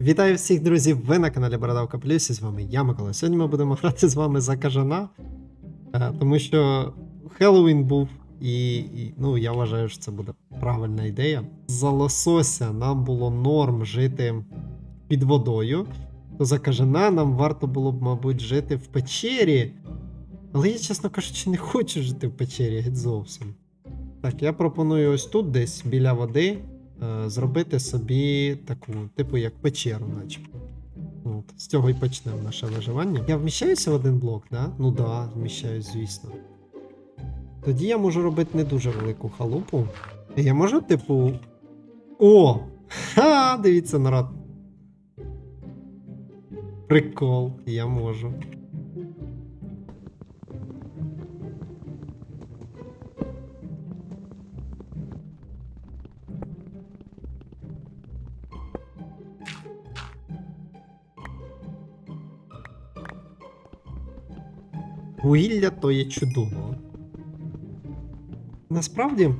Вітаю всіх друзів! Ви на каналі Бородавка Плюс і з вами я, Микола. Сьогодні ми будемо грати з вами за кажана, е, тому що Хеллоуін був, і, і ну, я вважаю, що це буде правильна ідея. За лосося нам було норм жити під водою, то за кажана нам варто було б, мабуть, жити в печері. Але я, чесно кажучи, не хочу жити в печері геть зовсім. Так, я пропоную ось тут, десь біля води, зробити собі таку, типу, як печеру, начебто. От, з цього і почнемо наше виживання. Я вміщаюся в один блок, да? Ну да, вміщаюсь, звісно. Тоді я можу робити не дуже велику халупу. Я можу, типу. О! Ха! Дивіться, народ. Прикол, я можу. Вугілля то є чудово. Насправді,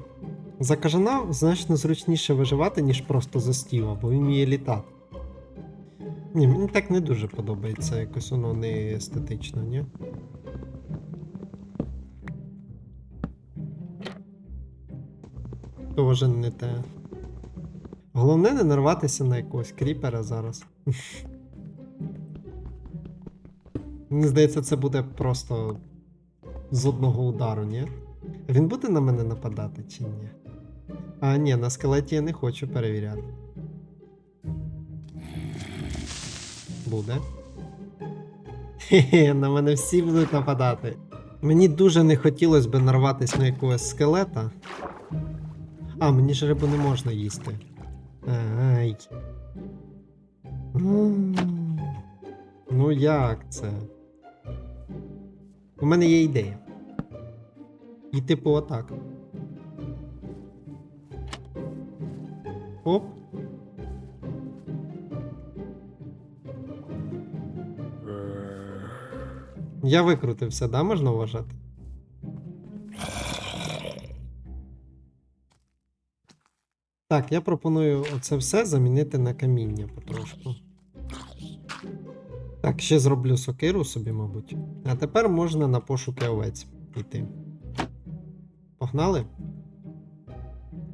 за кажана значно зручніше виживати, ніж просто за стіла, бо він вміє літати. Ні, мені так не дуже подобається, якось воно не естетично, ні? Тоже не те. Головне не нарватися на якогось кріпера зараз. Мені здається, це буде просто з одного удару, ні? Він буде на мене нападати чи ні? А, ні, на скелеті я не хочу перевіряти. Буде. Хе-хе, на мене всі будуть нападати. Мені дуже не хотілося б нарватися на якогось скелета. А, мені ж рибу не можна їсти. Ай. Ну як це? У мене є ідея. І типу отак. Оп. Я викрутився, да, можна вважати? Так, я пропоную оце все замінити на каміння потрошку. Так, ще зроблю сокиру собі, мабуть. А тепер можна на пошуки овець йти. Погнали?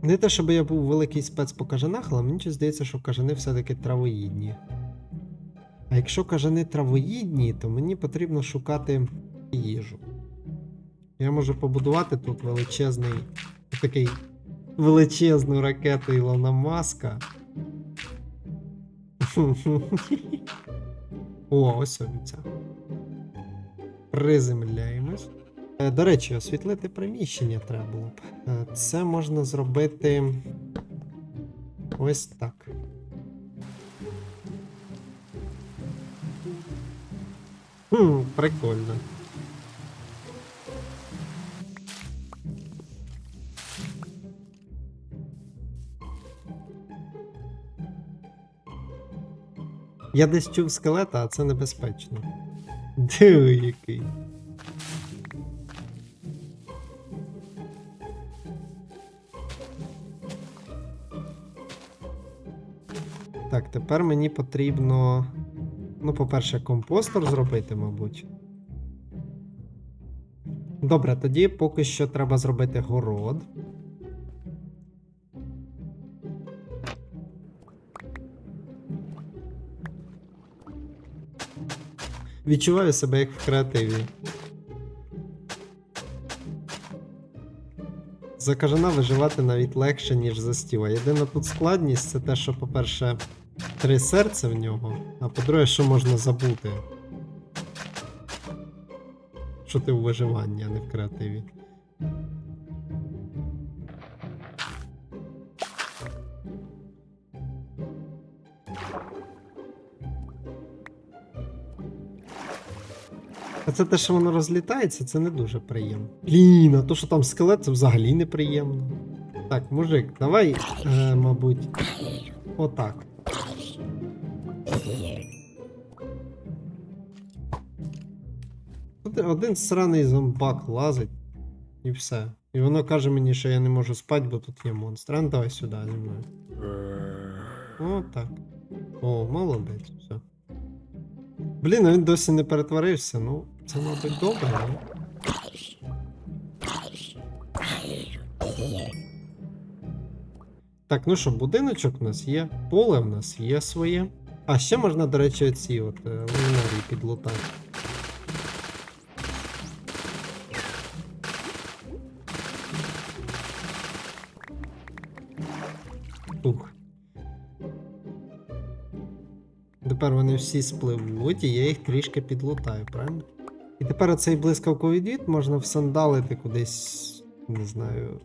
Не те, щоб я був великий спец по кажанах, але мені здається, що кажани все-таки травоїдні. А якщо кажани травоїдні, то мені потрібно шукати їжу. Я можу побудувати тут величезний такий величезну ракету Ілона Маска. О, ось ця. Приземляємось. Е, До речі, освітлити приміщення треба було б. Е, Це можна зробити ось так. Хм, прикольно. Я десь чув скелета, а це небезпечно. Диви який. Так, тепер мені потрібно. Ну, по-перше, компостер зробити, мабуть. Добре, тоді поки що треба зробити город. Відчуваю себе як в креативі. За кажана виживати навіть легше, ніж за стіла. Єдина тут складність це те, що, по-перше, три серця в нього, а по-друге, що можна забути. Що ти у виживанні, а не в креативі. Це те, що воно розлітається, це не дуже приємно. Блін, а то, що там скелет, це взагалі неприємно. Так, мужик, давай, е, мабуть, отак. Один сраний зомбак лазить і все. І воно каже мені, що я не можу спати, бо тут є монстр. А ну давай сюди зі мною. Отак. О, молодець, все. Блін, а він досі не перетворився. Ну, це, мабуть, добре, ну. Так, ну що, будиночок у нас є, поле в нас є своє. А ще можна, до речі, оці от е, лунарії підлутати. Ух. Тепер вони всі спливуть, і я їх трішки підлутаю, правильно? І тепер оцей блискавковий відвід можна всандалити кудись, не знаю.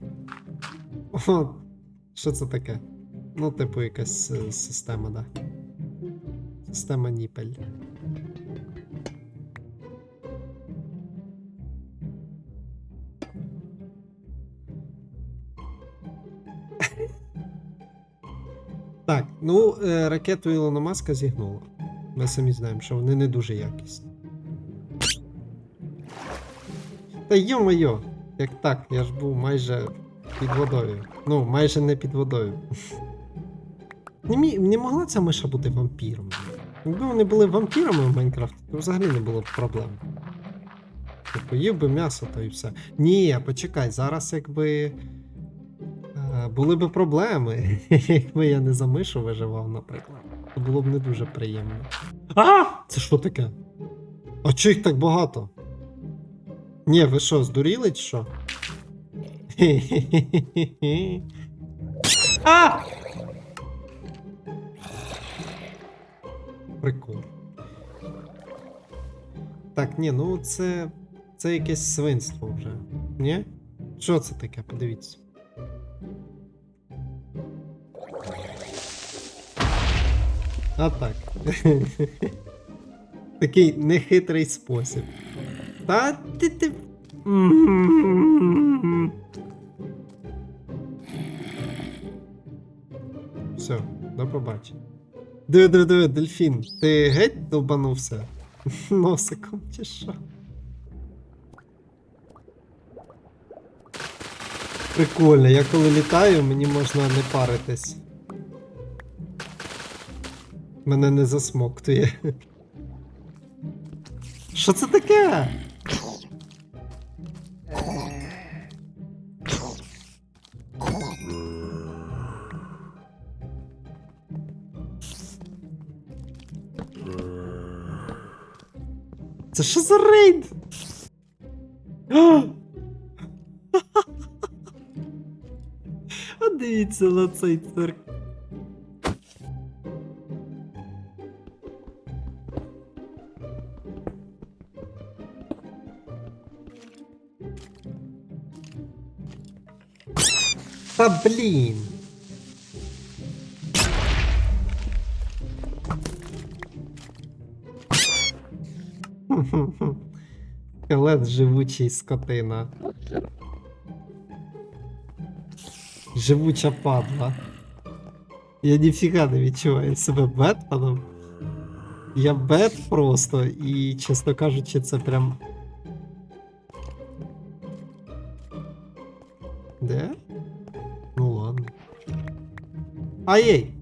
О, що це таке? Ну, типу, якась е, система, да. Система ніпель. Так, ну, е, ракету Ілона Маска зігнуло. Ми самі знаємо, що вони не дуже якісні. Та йо-моє, як так, я ж був майже під водою. Ну, майже не під водою. Не, мі... не могла ця миша бути вампіром. Якби вони були вампірами в Майнкрафті, то взагалі не було б проблем. Типу, їв би м'ясо, то і все. Ні, почекай, зараз якби. е, Були б проблеми, якби я не за мишу виживав, наприклад. То було б не дуже приємно. А! Це що таке? А чи їх так багато? Ні, ви що, здуріли чи що? А! Прикол. Так, ні, ну це. Це якесь свинство вже. Ні? Що це таке? Подивіться. А так. Такий нехитрий спосіб. Та ти ти. Все, до побачення. Диви, диви, диви, дельфін. Ти геть долбанувся? Носиком чи що? Прикольно, я коли літаю, мені можна не паритись. Мене не засмоктує. Що це таке? Це що за рейд? А! Дивіться на цей цирк. Та блін. Скелет живучий скотина. Живуча падла. Я ніфіга не відчуваю себе Бетменом. Я бет просто, і, чесно кажучи, це прям. Де? Ну ладно. Ай-ей!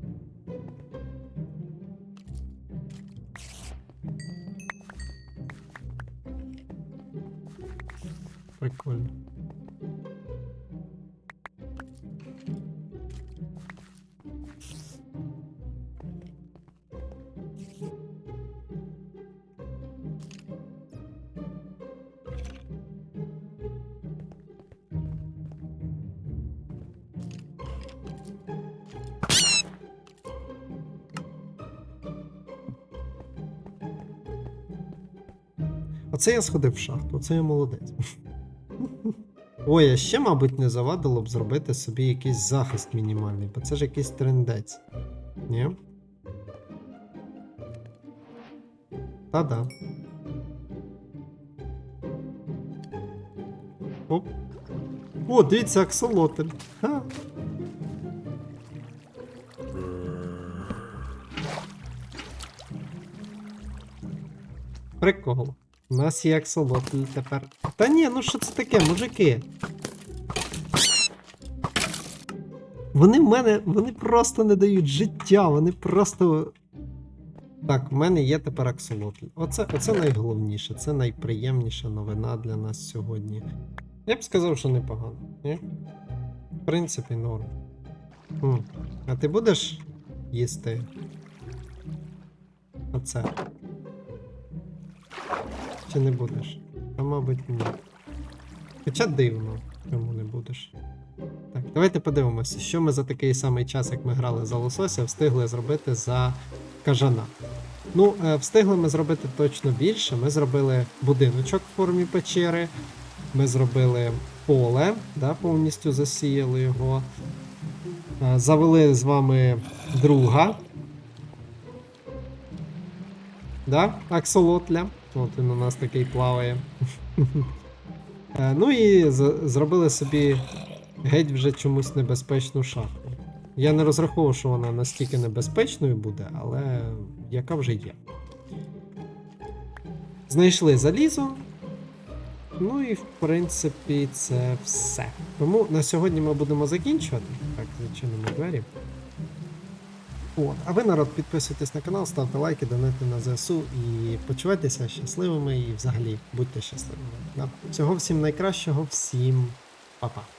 Оце я сходив в шахту, оце я молодець. Ой, а ще, мабуть, не завадило б зробити собі якийсь захист мінімальний, бо це ж якийсь трендець. Ні? Та-да. Оп. О, дивіться, аксолотль. Ха. Прикол. У нас є аксолотль тепер. Та ні, ну що це таке, мужики? Вони в мене, вони просто не дають життя, вони просто Так, в мене є тепер аксолотль. Оце, оце найголовніше, це найприємніша новина для нас сьогодні. Я б сказав, що непогано. Ні? В принципі, норм. Хм. А ти будеш їсти? Оце. Чи не будеш? А мабуть, ні. Хоча дивно, чому не будеш. Так, давайте подивимося, що ми за такий самий час, як ми грали за лосося, встигли зробити за кажана. Ну, е, встигли ми зробити точно більше. Ми зробили будиночок в формі печери. Ми зробили поле, да, повністю засіяли його. Е, Завели з вами друга. Да? Аксолотля. От він у нас такий плаває. Е, Ну і зробили собі геть вже чомусь небезпечну шахту. Я не розраховував, що вона настільки небезпечною буде, але яка вже є. Знайшли залізо. Ну і в принципі це все. Тому на сьогодні ми будемо закінчувати. Так, зачинимо двері. От. А ви, народ, підписуйтесь на канал, ставте лайки, донайте на ЗСУ і почувайтеся щасливими і взагалі будьте щасливими. Всього всім найкращого, всім па-па.